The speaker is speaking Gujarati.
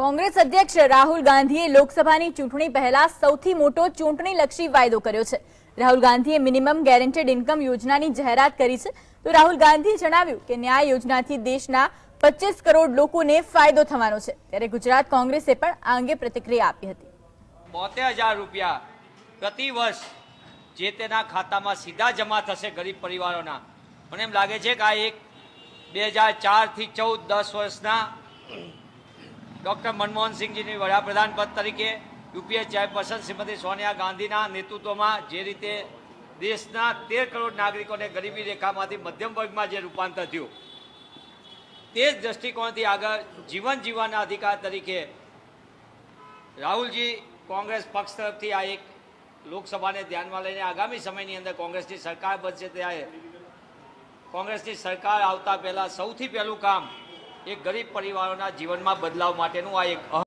કોંગ્રેસ અધ્યક્ષ રાહુલ ગાંધીએ લોકસભાની ચૂંટણી પહેલા સૌથી મોટો ચૂંટણીલક્ષી વાયદો કર્યો છે. રાહુલ ગાંધીએ મિનિમમ ગેરંટેડ ઇન્કમ યોજનાની જાહેરાત કરી છે. તો રાહુલ ગાંધીએ જણાવ્યું કે ન્યાય યોજનાથી દેશના પચીસ કરોડ લોકોને ફાયદો થવાનો છે. ત્યારે ગુજરાત કોંગ્રેસે પણ આ અંગે પ્રતિક્રિયા આપી હતી. બોતેર હજાર રૂપિયા પ્રતિ વર્ષ જે તેના ખાતામાં સીધા જમા થશે ગરીબ પરિવારોના. મને એમ લાગે છે કે આ એક બે હજાર ચારથી ચૌદ દસ વર્ષના ડૉક્ટર મનમોહનસિંહજીની વડાપ્રધાન પદ તરીકે યુપીએ ચેરપર્સન શ્રીમતી સોનિયા ગાંધીના નેતૃત્વમાં જે રીતે દેશના તેર કરોડ નાગરિકોને ગરીબી રેખામાંથી મધ્યમ વર્ગમાં જે રૂપાંતર થયું, તે જ દ્રષ્ટિકોણથી આગળ જીવન જીવવાના અધિકાર તરીકે રાહુલજી કોંગ્રેસ પક્ષ તરફથી આ એક લોકસભાને ધ્યાનમાં લઈને આગામી સમયની અંદર કોંગ્રેસની સરકાર બનશે ત્યારે કોંગ્રેસની સરકાર આવતા પહેલાં સૌથી પહેલું કામ એ ગરીબ પરિવારોના જીવનમાં બદલાવ માટેનું આ એક